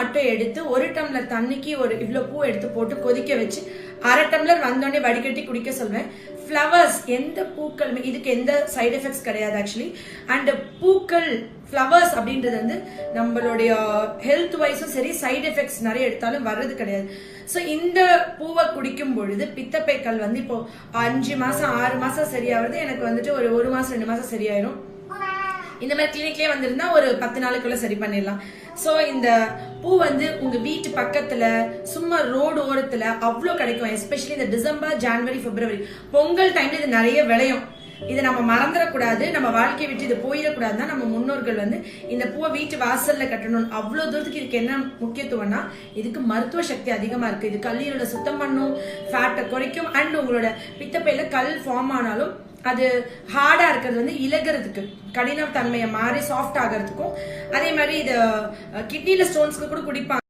மட்டும் எடுத்து ஒரு டம்ளர் தண்ணிக்கு ஒரு இவ்வளோ பூ எடுத்து போட்டு கொதிக்க வச்சு அரை டம்ளர் வந்தோடனே வடிகட்டி குடிக்க சொல்வேன். ஃப்ளவர்ஸ் எந்த பூக்களுமே இதுக்கு எந்த சைடு எஃபெக்ட்ஸ் கிடையாது ஆக்சுவலி அண்ட் பூக்கள் ஃப்ளவர்ஸ் அப்படின்றது வந்து நம்மளுடைய ஹெல்த் வைஸும் சரி சைடு எஃபெக்ட்ஸ் நிறைய எடுத்தாலும் வர்றது கிடையாது. ஸோ இந்த பூவை குடிக்கும் பொழுது பித்தப்பைக்கல் வந்து இப்போ அஞ்சு மாதம் ஆறு மாதம் சரியாகிறது எனக்கு வந்துட்டு ஒரு ஒரு மாதம் ரெண்டு மாதம் சரியாயிரும். இந்த மாதிரி கிளினிக்லயே வந்திருந்தா ஒரு பத்து நாளுக்குள்ள சரி பண்ணிடலாம். ஸோ இந்த பூ வந்து உங்க வீட்டு பக்கத்துல சும்மா ரோடு ஓரத்துல அவ்வளோ கிடைக்கும் எஸ்பெஷலி இந்த டிசம்பர் ஜான்வரி பிப்ரவரி. பொங்கல் டைம்ல இது நிறைய விளையும். இதை நம்ம மறந்துடக்கூடாது. நம்ம வாழ்க்கையை விட்டு இது போயிடக்கூடாதுன்னா நம்ம முன்னோர்கள் வந்து இந்த பூவை வீட்டு வாசல்ல கட்டணும். அவ்வளோ தூரத்துக்கு இதுக்கு என்ன முக்கியத்துவம்னா இதுக்கு மருத்துவ சக்தி அதிகமா இருக்கு. இது கல்லீரலை சுத்தம் பண்ணும் ஃபேட்டை குறைக்கும் அண்ட் உங்களோட பித்தப்பையில கல் ஃபார்ம் ஆனாலும் அது ஹார்டா இருக்கிறது வந்து இலகிறதுக்கு கடின தன்மையை மாறி சாஃப்ட் ஆகிறதுக்கும். அதே மாதிரி இது கிட்னில ஸ்டோன்ஸ்க்கு கூட குடிப்பாங்க.